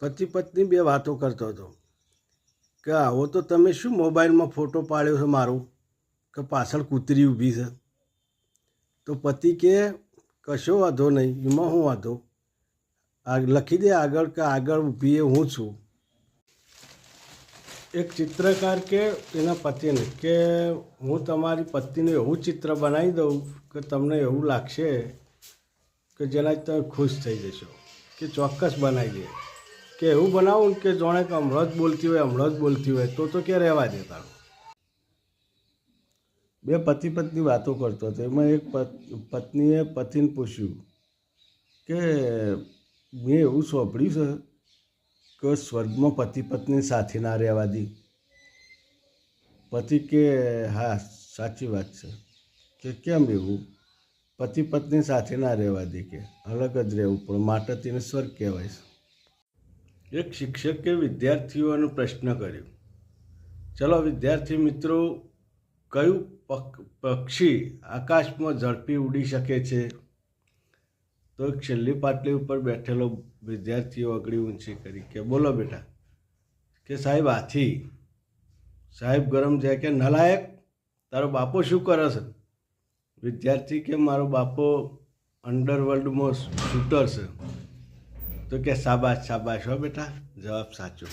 પતિ પત્ની બે વાતો કરતો હતો કે આવો તો તમે શું મોબાઈલમાં ફોટો પાડ્યો છે મારો? કે પાછળ કૂતરી ઊભી છે. તો પતિ કે, કશો વાંધો નહીં, એમાં હું વાંધો? લખી દે આગળ કે આગળ ઊભી એ હું છું. એક ચિત્રકાર કે એના પતિને કે, હું તમારી પત્નીનું એવું ચિત્ર બનાવી દઉં કે તમને એવું લાગશે કે જેનાથી તમે ખુશ થઈ જશો, કે ચોક્કસ બનાવી દે. કે એવું બનાવું કે જોણે કે હમણાં જ બોલતી હોય, હમણાં જ બોલતી હોય, તો તો કે રહેવા દે તારું? બે પતિ પત્ની વાતો કરતો હતો. એમાં એક પત- પત્નીએ પતિને પૂછ્યું કે, મેં એવું સાંભળ્યું છે કે સ્વર્ગમાં પતિ પત્ની સાથે ના રહેવા દી? પતિ કે, હા, સાચી વાત છે. કે કેમ એવું? પતિ પત્ની સાથે ના રહેવા દે કે? અલગ જ રહેવું પણ માટે તેને સ્વર્ગ કહેવાય છે. એક શિક્ષકે વિદ્યાર્થીઓનો પ્રશ્ન કર્યો. ચલો વિદ્યાર્થી મિત્રો, કયું પક, પક્ષી આકાશમાં ઝડપી ઉડી શકે છે? તો એક છેલ્લી પાટલી ઉપર બેઠેલો વિદ્યાર્થીઓ અગડી ઊંચી કરી કે, બોલો બેટા. કે, સાહેબ હાથી સાહેબ, ગરમ જાય કે નલાયક? તારો બાપો શું કરે છે? વિદ્યાર્થી કે, મારો બાપો અંડરવર્લ્ડમાં શૂટર છે. તો કે શાબાશ શાબાશ હો બેટા. જવાબ સાચો.